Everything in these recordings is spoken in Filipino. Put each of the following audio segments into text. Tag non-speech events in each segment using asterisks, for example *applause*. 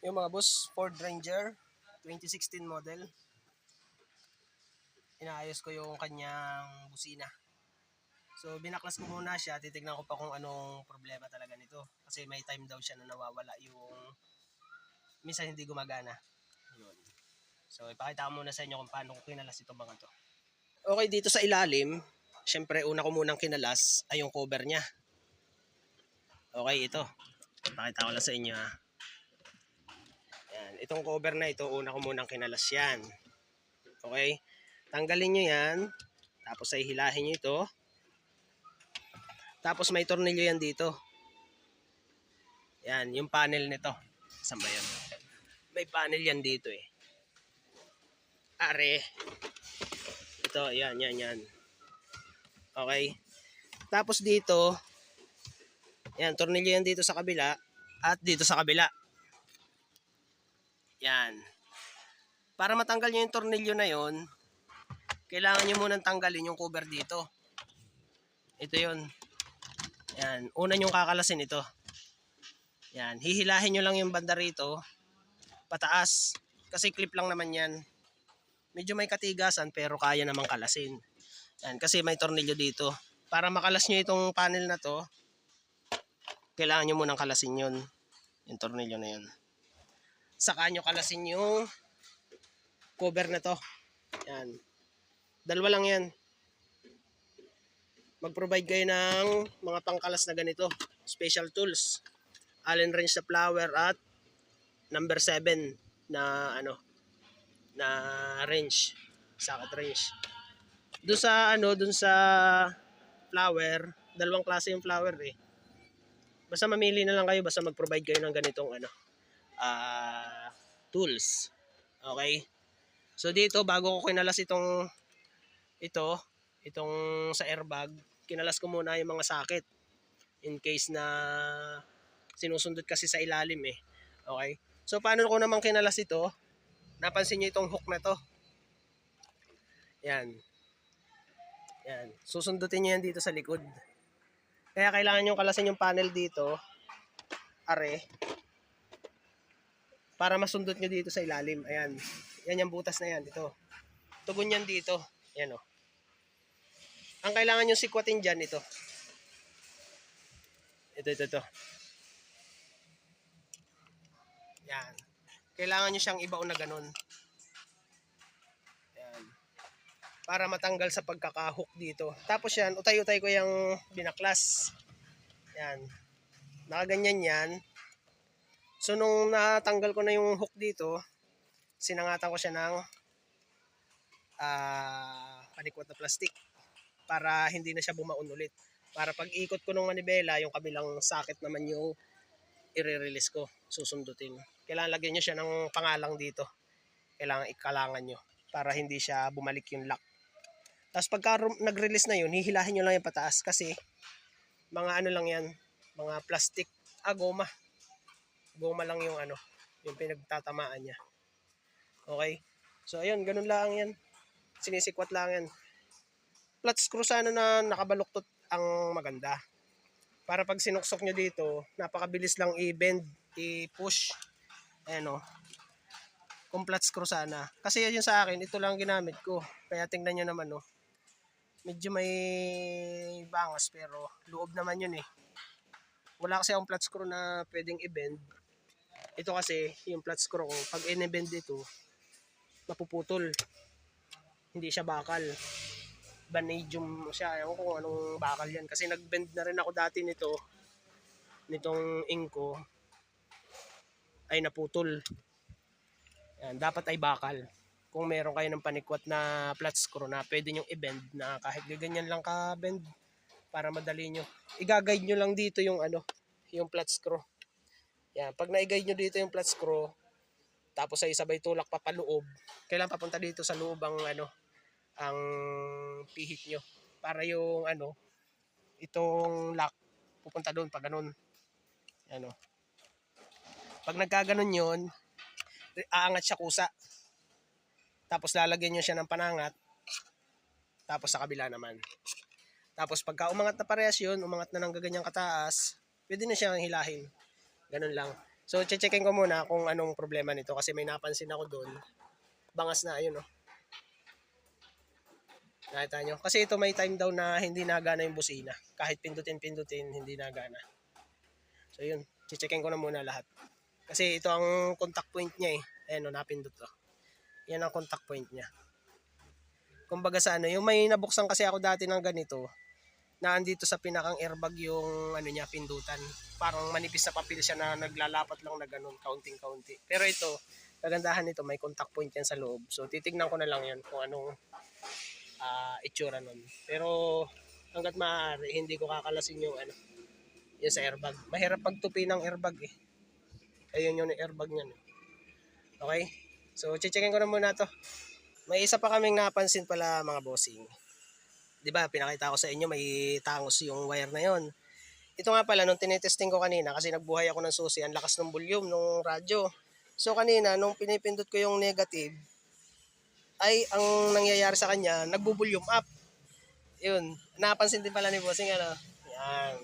Yung mga boss, Ford Ranger, 2016 model. Inaayos ko yung kanyang busina. So, binaklas ko muna siya. Titignan ko pa kung anong problema talaga nito. Kasi may time daw siya na nawawala yung... Minsan hindi gumagana. Yun. So, ipakita ko muna sa inyo kung paano ko kinalas itong mga to. Okay, dito sa ilalim, syempre una ko munang kinalas ay yung cover niya. Okay, ito. Pakita ko lang sa inyo ha. Itong cover na ito, una ko munang kinalas yan. Okay? Tanggalin nyo yan. Tapos ay hilahin nyo ito. Tapos may tornilyo yan dito. Yan, yung panel nito. Saan ba yan? May panel yan dito eh. Are. Ito, yan, yan, yan. Okay. Tapos dito, yan, tornilyo yan dito sa kabila at dito sa kabila. Yan. Para matanggal nyo yung tornilyo na yon, kailangan nyo munang tanggalin yung cover dito. Ito yon. Yan. Una nyo kakalasin ito. Yan. Hihilahin nyo lang yung banda rito. Pataas. Kasi clip lang naman yan. Medyo may katigasan pero kaya namang kalasin. Yan. Kasi may tornilyo dito. Para makalas nyo itong panel na to, kailangan nyo munang kalasin yun. Yung tornilyo na yun. Saka nyo kalasin yung cover na to. Yan. Dalawa lang yan. Mag-provide kayo ng mga pangkalas na ganito. Special tools. Allen wrench sa flower at number 7 na ano na wrench. Socket wrench. Doon sa ano, doon sa flower, dalawang klase yung flower eh. Basta mamili na lang kayo, basta mag-provide kayo ng ganitong ano, ah tools. Okay? So dito, bago ko kinalas itong, ito, itong sa airbag, kinalas ko muna yung mga socket. In case na sinusundot kasi sa ilalim eh. Okay? So paano ko naman kinalas ito? Napansin niyo itong hook na to. Yan. Yan. Susundutin niyo yan dito sa likod. Kaya kailangan nyo kalasin yung panel dito. Are. Para masundot nyo dito sa ilalim. Ayan. Yan yung butas na yan. Ito. Tugon yan dito. Yan o. Ang kailangan nyo sikwatin dyan, ito. Ito, ito, ito. Yan. Kailangan nyo siyang ibaon na ganun. Yan. Para matanggal sa pagkakahook dito. Tapos yan, utay-utay ko yung binaklas. Yan. Nakaganyan yan. So nung natanggal ko na yung hook dito, sinangatan ko siya ng ah panikwat na plastic para hindi na siya bumaon ulit. Para pag ikot ko ng manibela, yung kabilang socket naman yung i-release ko, susundutin. Kailangan lagyan nyo siya ng pangalang dito. Kailangan ikalangan nyo para hindi siya bumalik yung lock. Tapos pagka nag-release na yun, hihilahin nyo lang yung pataas kasi mga ano lang yan, mga plastic, ah goma. Lang yung ano, yung pinagtatamaan niya. Okay? So ayun, ganun lang yan. Sinisikwat lang yan. Flat screw sana na nakabaluktot ang maganda. Para pag sinuksok nyo dito, napakabilis lang i-bend, i-push. Ayan o. Kung flat screw sana. Kasi yun sa akin, ito lang ginamit ko. Kaya tingnan nyo naman o. Medyo may bangas pero loob naman yun eh. Wala kasi akong flat screw na pwedeng i-bend. Ito kasi, yung flat screw ko, pag in-bend ito, mapuputol. Hindi siya bakal. Vanadium siya. Ewan ko kung anong bakal yan. Kasi nag-bend na rin ako dati nito. Nitong inko. Ay naputol. Yan, dapat ay bakal. Kung meron kayo ng panikwat na flat screw na pwede nyo i-bend na kahit ganyan lang ka-bend para madali nyo. I-guide nyo lang dito yung ano, yung flat screw. Yan, pag na-guide nyo dito yung flat screw, tapos ay sabay tulak pa paloob, kailangan papunta dito sa loob ang ano, ang pihit nyo. Para yung ano, itong lock, pupunta doon pag ganun. Ano. Pag nagkaganon yun, aangat siya kusa. Tapos lalagyan nyo siya ng panangat. Tapos sa kabila naman. Tapos pagka umangat na parehas yun, umangat na ng gaganyang kataas, pwede na siyang hilahin. Ganun lang. So, checkin ko muna kung anong problema nito kasi may napansin ako doon. Bangas na, ayun, oh. Nakita nyo? Kasi ito may time daw na hindi nagana yung busina. Kahit pindutin-pindutin, hindi nagana. So, yun. Checkin ko na muna lahat. Kasi ito ang contact point niya eh. Ayan, oh, napindot to. Yan ang contact point niya. Kumbaga sa ano, yung may nabuksan kasi ako dati ng ganito, na andito sa pinakang airbag yung ano niya, pindutan. Parang manipis na papel siya na naglalapat lang na ganun, counting-county. Pero ito, kagandahan nito, may contact point yan sa loob. So, titignan ko na lang yan kung anong ah, itsura nun. Pero, hanggat maaari, hindi ko kakalasin yung ano, yung sa airbag. Mahirap pagtupi ng airbag eh. Ayun yung airbag niyan. Okay? So, checkin ko na muna to. May isa pa kaming napansin pala mga bossing. 'Di ba? Pinakita ko sa inyo may tangos yung wire na 'yon. Ito nga pala nung tinetesting ko kanina kasi nagbuhay ako ng susi, ang lakas ng volume ng radyo. So kanina nung pinipindot ko yung negative ay ang nangyayari sa kanya, nagbo-volume up. 'Yun. Napansin din pala ni bossing ano. Yan.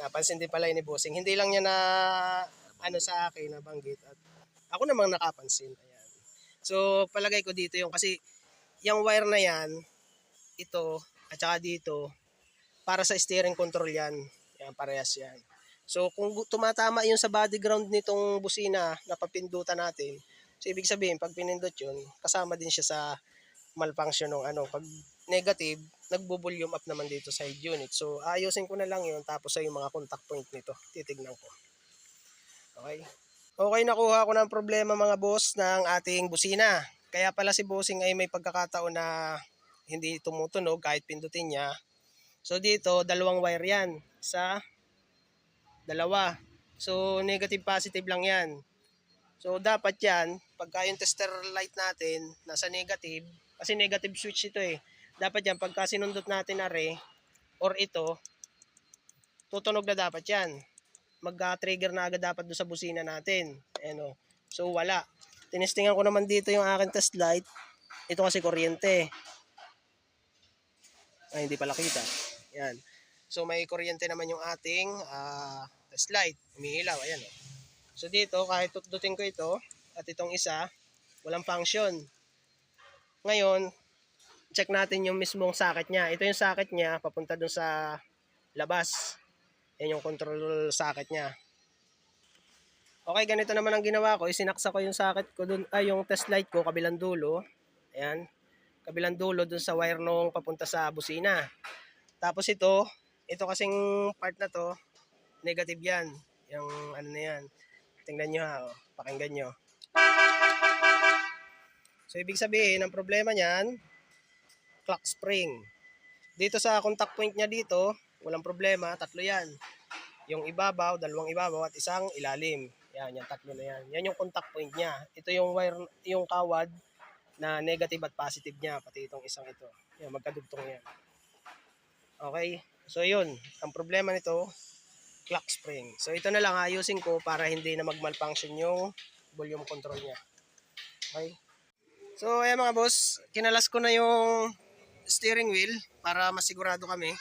Napansin din pala ni bossing. Hindi lang niya na ano sa akin nabanggit at ako namang nakapansin. Ayan. So, palagay ko dito yung kasi yung wire na yan, ito, at saka dito, para sa steering control yan. Yan, parehas yan. So, kung tumatama yun sa body ground nitong busina na papindutan natin, so ibig sabihin, pag pinindot yun, kasama din siya sa malfunction ng ano. Pag negative, nagbo-volume up naman dito sa head unit. So, ayusin ko na lang yun, tapos sa yung mga contact point nito, titignan ko. Okay? Okay, nakuha ko ng problema mga boss ng ating busina. Kaya pala si bossing ay may pagkakataon na hindi tumutunog kahit pindutin niya. So dito, dalawang wire yan sa dalawa. So negative positive lang yan. So dapat yan, pagka yung tester light natin nasa negative, kasi negative switch ito eh. Dapat yan, pagka sinundot natin na re, or ito, tutunog na dapat yan magka-trigger na agad dapat doon sa busina natin. Ano. So wala. Tinestingan ko naman dito yung aking test light. Ito kasi kuryente. Ay, hindi pala kita. Yan. So may kuryente naman yung ating ah, test light. Umiilaw. Ayan. Oh. So dito, kahit tutdutin ko ito, at itong isa, walang function. Ngayon, check natin yung mismong socket niya. Ito yung socket niya, papunta dun sa labas. Yan yung control socket niya. Okay, ganito naman ang ginawa ko. Isinaksa ko yung socket ko dun, ay yung test light ko kabilang dulo. Ayan. Kabilang dulo dun sa wire nung papunta sa busina. Tapos ito, ito kasing part na to, negative yan. Yung ano na yan. Tingnan nyo ha, oh. pakinggan nyo. So, ibig sabihin, ang problema niyan, clock spring. Dito sa contact point niya dito, walang problema, tatlo yan. Yung ibabaw, dalawang ibabaw at isang ilalim. Yan, yan tatlo na yan. Yan yung contact point niya. Ito yung wire, yung kawad na negative at positive niya, pati itong isang ito. Yan, magkadugtong yan. Okay? So yun, ang problema nito, clock spring. So ito na lang ayusin ko para hindi na mag-malfunction yung volume control niya. Okay? So ayan mga boss, kinalas ko na yung steering wheel para masigurado kami.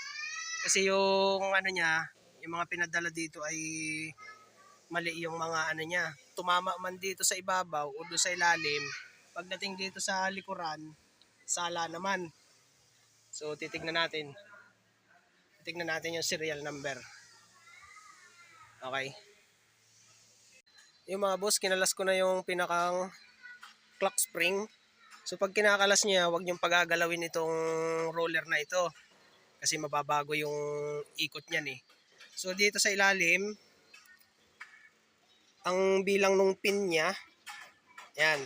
Kasi yung ano niya, yung mga pinadala dito ay mali yung mga ano niya. Tumama man dito sa ibabaw o doon sa ilalim, pagdating dito sa likuran, sala naman. So titignan natin. Titignan natin yung serial number. Okay. Yung mga boss, kinalas ko na yung pinakang clock spring. So pag kinakalas niya, huwag niyong pagagalawin itong roller na ito kasi mababago yung ikot niyan eh. So dito sa ilalim, ang bilang nung pin niya, yan,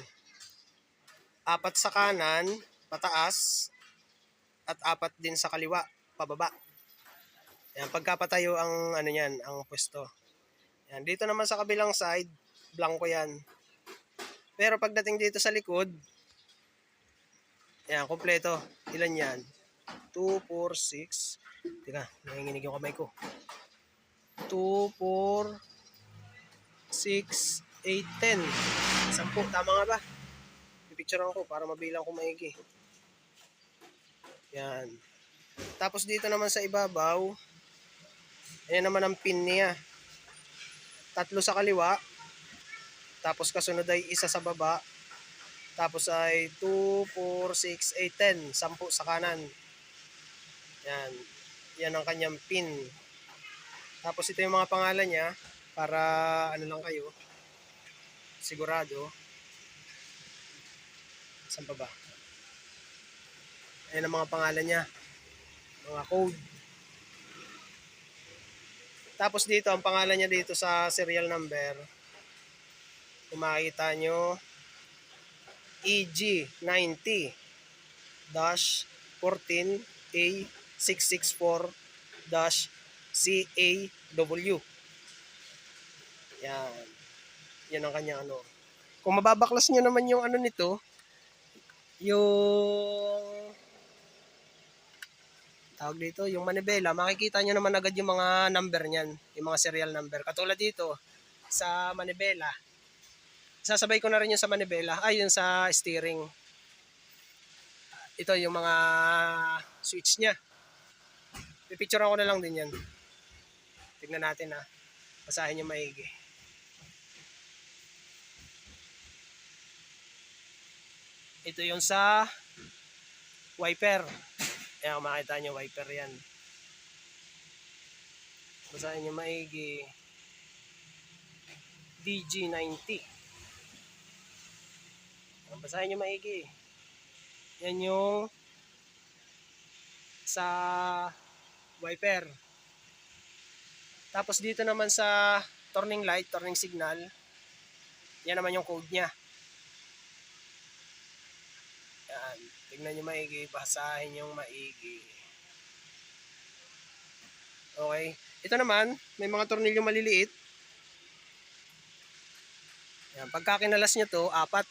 apat sa kanan, pataas, at apat din sa kaliwa, pababa. Yan, pagkapatayo ang ano yan, ang pwesto. Yan, dito naman sa kabilang side, blanco yan. Pero pagdating dito sa likod, yan, kompleto. Ilan yan? 2, 4, 6. Teka, nanginginig yung kamay ko. 2, 4, 6, 8, 10. Sampu, tama nga ba? Pipicturean ko para mabilang ko maigi. Yan. Tapos dito naman sa ibabaw, ayan naman ang pin niya. tatlo sa kaliwa, tapos kasunod ay isa sa baba, tapos ay 2, 4, 6, 8, 10, 10 sa kanan. Yan. Yan ang kanyang pin. Tapos ito yung mga pangalan niya para ano lang kayo sigurado. Saan pa ba? Ayan ang mga pangalan niya. Mga code. Tapos dito, ang pangalan niya dito sa serial number, kung makikita nyo, E EG90 dash 14 A664 dash CAW. Yan. Yan ang kanya ano. Kung mababaklas nyo naman yung ano nito, yung tawag dito, yung manibela, makikita nyo naman agad yung mga number niyan, yung mga serial number. Katulad dito, sa manibela, sasabay ko na rin yung sa manibela, ay yung sa steering. Ito yung mga switch niya. Pipicture ko na lang din yan. Tignan natin ha. Basahin yung maigi. Ito yung sa wiper. *laughs* Ayan, kung makita nyo, wiper yan. Basahin nyo maigi. DG90. Ayan, Basahin nyo maigi. Yan yung sa wiper. Tapos dito naman sa turning light, turning signal, yan naman yung code niya. Yan. Tignan nyo maigi, basahin yung maigi. Okay. Ito naman, may mga tornilyo maliliit. Yan. Pagka kinalas nyo to, apat.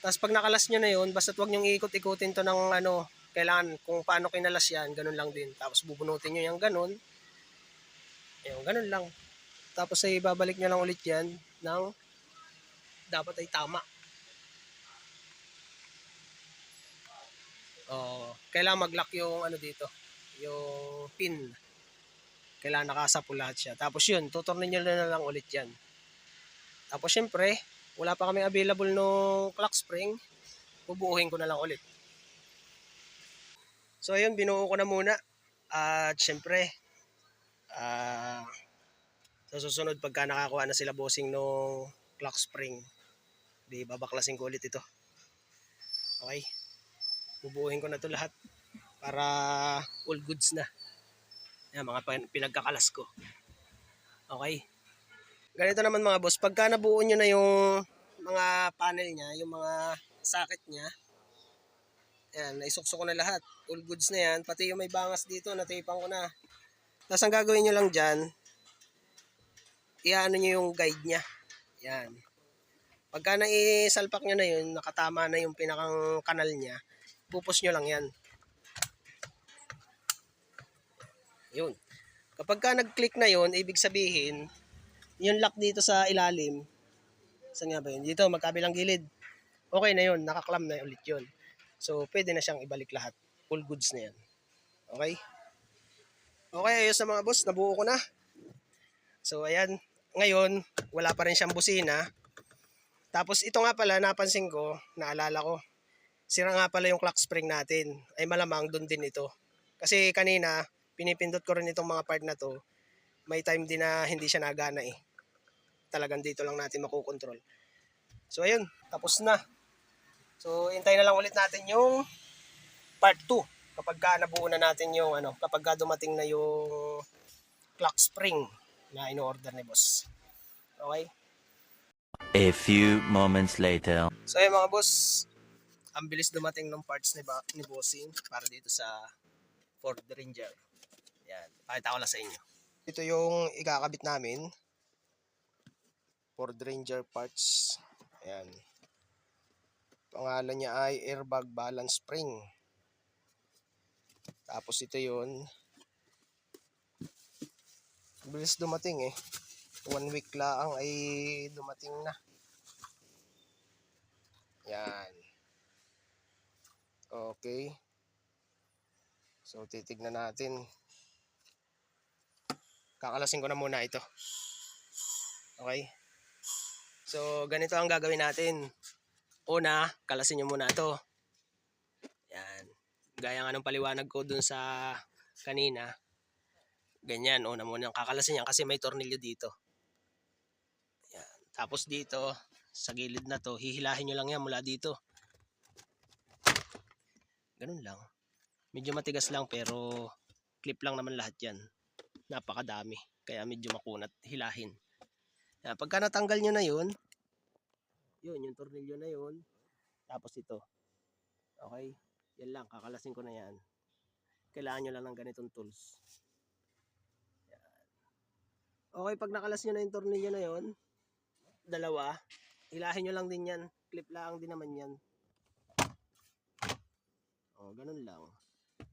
Tapos pag nakalas nyo na yun, basta wag nyo ikot-ikutin to ng ano, kailangan kung paano kinalas yan, ganun lang din. Tapos bubunutin nyo yung ganun. Ayun, ganun lang. Tapos ay babalik nyo lang ulit yan ng dapat ay tama. Oh, kailangan mag-lock yung ano dito, yung pin. Kailangan nakasapo lahat siya. Tapos yun, tuturnin nyo na lang ulit yan. Tapos syempre, wala pa kaming available no clock spring. Bubuuhin ko na lang ulit. So ayun, binuo ko na muna. At syempre, ah sa susunod pagka nakakuha na sila bossing no clock spring, di babaklasin ko ulit ito. Okay? Bubuuhin ko na to lahat para all goods na. Yan, mga pin- pinagkakalas ko. Okay? Ganito naman mga boss, pagka nabuo nyo na yung mga panel niya, yung mga socket niya, yan, naisuksok ko na lahat. All goods na yan. Pati yung may bangas dito, natipang ko na. Tapos ang gagawin nyo lang dyan, iano nyo yung guide niya. Yan. Pagka naisalpak nyo na yun, nakatama na yung pinakang kanal niya, pupus nyo lang yan. Yun. Kapag ka nag-click na yun, ibig sabihin, yung lock dito sa ilalim, saan nga ba yun? Dito, magkabilang gilid. Okay na yun, nakaklam na ulit yun. So, pwede na siyang ibalik lahat. Full goods na yan. Okay? Okay, ayos na mga boss. Nabuo ko na. So, ayan. Ngayon, wala pa rin siyang busina. Tapos, ito nga pala, napansin ko, naalala ko. Sira nga pala yung clock spring natin. Ay malamang doon din ito. Kasi kanina, pinipindot ko rin itong mga part na to. May time din na hindi siya nagana eh. Talagang dito lang natin makukontrol. So, ayun. Tapos na. So, hintay na lang ulit natin yung part 2 kapag ka nabuo na natin yung ano, kapag ka dumating na yung clock spring na in-order ni boss. Okay? A few moments later. So ayun mga boss, ang bilis dumating ng parts ni, ba, ni Bossing para dito sa Ford Ranger. Yan, pakita ko lang sa inyo. Ito yung ikakabit namin. Ford Ranger parts. Ayan. Pangalan niya ay airbag balance spring. Tapos ito yun. Bilis dumating eh. One week lang ay dumating na. Yan. Okay. So, titignan natin. Kakalasin ko na muna ito. Okay? So, ganito ang gagawin natin. Una, kalasin nyo muna to. Yan. Gaya nga ng paliwanag ko dun sa kanina. Ganyan, una muna kakalasin yan kasi may tornilyo dito. Yan. Tapos dito, sa gilid na to, hihilahin nyo lang yan mula dito. Ganun lang. Medyo matigas lang pero clip lang naman lahat yan. Napakadami. Kaya medyo makunat. Hilahin. Yan. Pagka natanggal nyo na yun, yun, yung tornilyo na yun. Tapos ito. Okay? Yan lang. Kakalasin ko na yan. Kailangan nyo lang ng ganitong tools. Yan. Okay, pag nakalas nyo na yung tornilyo na yun, dalawa, hilahin nyo lang din yan. Clip lang din naman yan. O, ganun lang.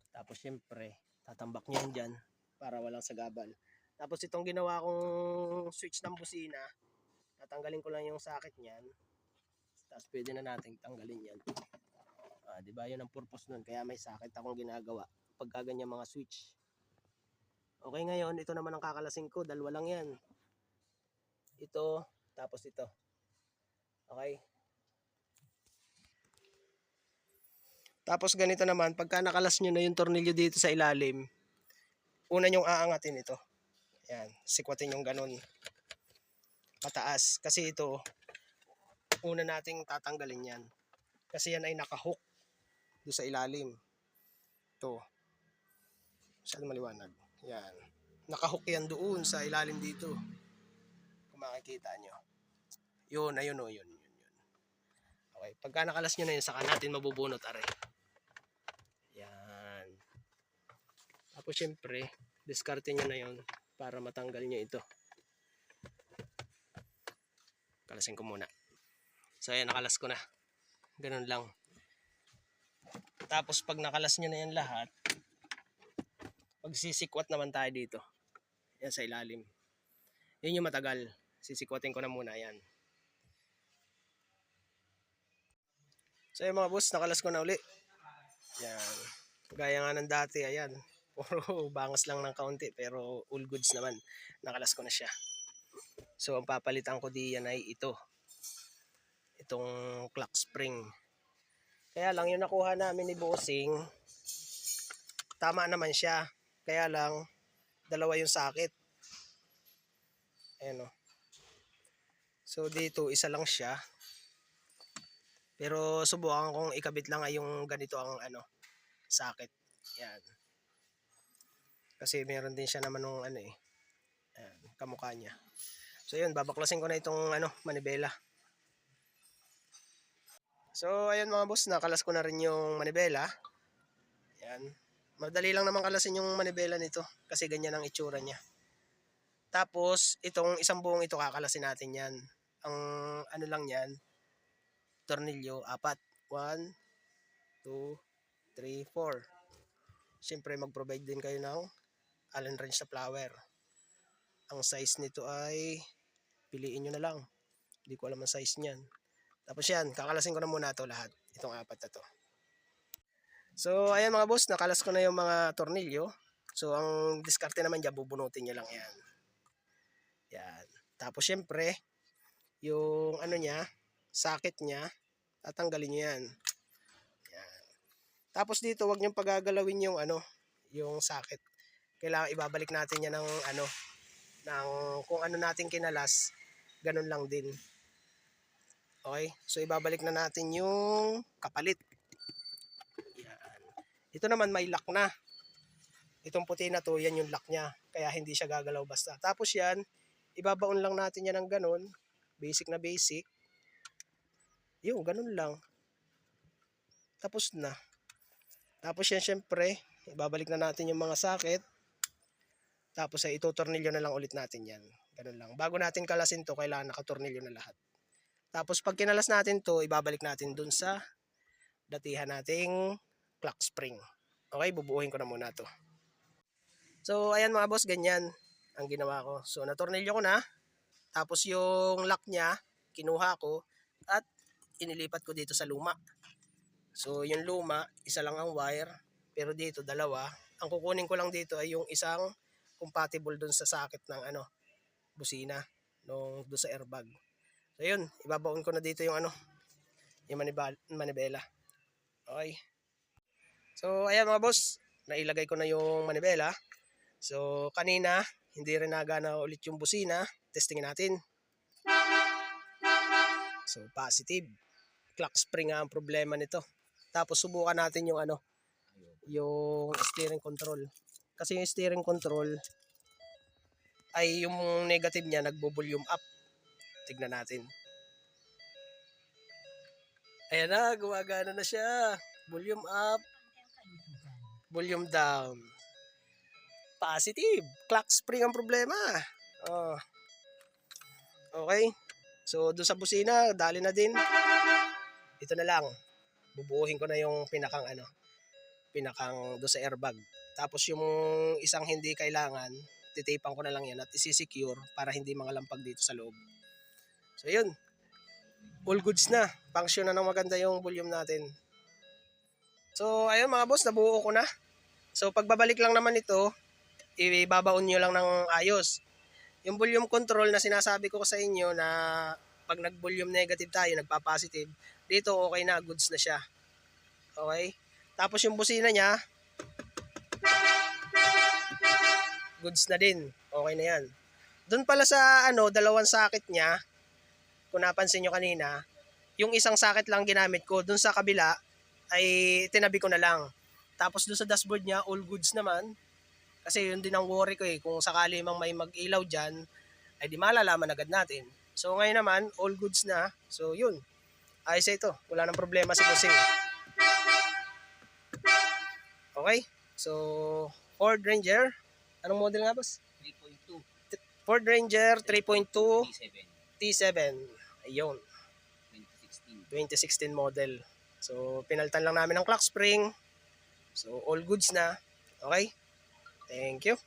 Tapos syempre, tatambak nyo yan dyan para walang sagabal. Tapos itong ginawa kong switch ng busina, tatanggalin ko lang yung socket niyan. Tapos pwede na natin tanggalin yan. Ah, 'di ba? 'Yun ang purpose nun. Kaya may socket akong ginagawa pagka ganyan mga switch. Okay ngayon, ito naman ang kakalasin ko. Dalawa lang yan. Ito, tapos ito. Okay? Tapos ganito naman, pagka nakalas nyo na yung tornilyo dito sa ilalim, una nyong aangatin ito. Yan, sikwatin yung ganun. Pataas. Kasi ito, una nating tatanggalin yan. Kasi yan ay nakahook doon sa ilalim. Ito. Masyado maliwanag. Yan. Nakahook yan doon sa ilalim dito. Kung makikita nyo. Yun, ayun o, yun, yun, yun. Okay, pagka nakalas nyo na yun, saka natin mabubunot, are. Yan. Tapos syempre, diskarte nyo na yun para matanggal nyo ito. Kalasin ko muna. So ayan, nakalas ko na. Ganun lang. Tapos pag nakalas nyo na yan lahat, magsisikwat naman tayo dito. Yan sa ilalim. Yun yung matagal. Sisikwatin ko na muna yan. So yung mga boss, nakalas ko na uli. Yan. Gaya nga ng dati, ayan. *laughs* Puro bangas lang ng kaunti, pero all goods naman. Nakalas ko na siya. So ang papalitan ko diyan ay ito. Itong clock spring. Kaya lang yung nakuha namin ni Bossing, tama naman siya. Kaya lang, dalawa yung sakit. Ayan o. So dito, isa lang siya. Pero subukan kong ikabit lang ay yung ganito ang ano, sakit. Yan. Kasi meron din siya naman nung ano eh. Ayan, kamukha niya. So yun, babaklasin ko na itong ano, manibela. So ayun mga boss, nakalas ko na rin yung manibela. Yan. Madali lang naman kalasin yung manibela nito kasi ganyan ang itsura niya. Tapos itong isang buong ito kakalasin natin yan. Ang ano lang yan, tornilyo, apat. 1, 2, 3, 4. Siyempre mag-provide din kayo ng Allen wrench sa flower. Ang size nito ay piliin nyo na lang. Hindi ko alam ang size niyan. Tapos yan, kakalasin ko na muna to lahat. Itong apat na to. So, ayan mga boss, nakalas ko na yung mga tornilyo. So, ang diskarte naman dyan, bubunutin nyo lang yan. Yan. Tapos, syempre, yung ano niya, socket niya, tatanggalin nyo yan. Yan. Tapos dito, wag nyo pagagalawin yung ano, yung socket. Kailangan ibabalik natin yan ng ano, ng kung ano natin kinalas, ganun lang din. Okay? So ibabalik na natin yung kapalit. Yan. Ito naman may lock na. Itong puti na to, yan yung lock niya. Kaya hindi siya gagalaw basta. Tapos yan, ibabaon lang natin yan ng ganun. Basic na basic. Yung, ganun lang. Tapos na. Tapos yan syempre, ibabalik na natin yung mga socket. Tapos ay itutornilyo na lang ulit natin yan. Ganun lang. Bago natin kalasin to, kailangan nakatornilyo na lahat. Tapos pag kinalas natin to, ibabalik natin dun sa datihan nating clock spring. Okay, bubuuhin ko na muna to. So, ayan mga boss, ganyan ang ginawa ko. So, natornilyo ko na. Tapos yung lock niya, kinuha ko at inilipat ko dito sa luma. So, yung luma, isa lang ang wire. Pero dito, dalawa. Ang kukunin ko lang dito ay yung isang compatible dun sa socket ng ano, busina. nung do sa airbag. So yun, ibabaon ko na dito yung ano, yung manibal, manibela. Okay. So ayan mga boss, nailagay ko na yung manibela. So kanina, hindi rin nagana ulit yung busina. Testingin natin. So positive. Clock spring ang problema nito. Tapos subukan natin yung ano, yung steering control. Kasi yung steering control ay yung negative niya nagbo-volume up. Tignan natin. Ayan na, gumagana na siya. Volume up. Volume down. Positive. Clock spring ang problema. Oh. Okay. So, doon sa busina, dali na din. Ito na lang. Bubuuhin ko na yung pinakang ano, pinakang do sa airbag. Tapos yung isang hindi kailangan, titipan ko na lang yan at isi-secure para hindi mga lampag dito sa loob. So yun. All goods na. Function na ng maganda yung volume natin. So ayun mga boss, nabuo ko na. So pagbabalik lang naman ito, ibabaon nyo lang ng ayos. Yung volume control na sinasabi ko sa inyo na pag nag-volume negative tayo, nagpa-positive, dito okay na, goods na siya. Okay? Tapos yung busina niya, goods na din. Okay na yan. Doon pala sa ano, dalawang socket niya, kung napansin nyo kanina, yung isang socket lang ginamit ko, doon sa kabila, ay tinabi ko na lang. Tapos doon sa dashboard niya, all goods naman. Kasi yun din ang worry ko eh, kung sakali mang may mag-ilaw dyan, ay di malalaman agad natin. So ngayon naman, all goods na. So yun, ayos ito. Wala nang problema si Bossing. Okay? So, Ford Ranger. Anong model nga boss? 3.2 Ford Ranger 3.2 T7 T7. Ayun, 2016 2016. model. So, pinaltan lang namin ng clock spring. So, all goods na. Okay? Thank you.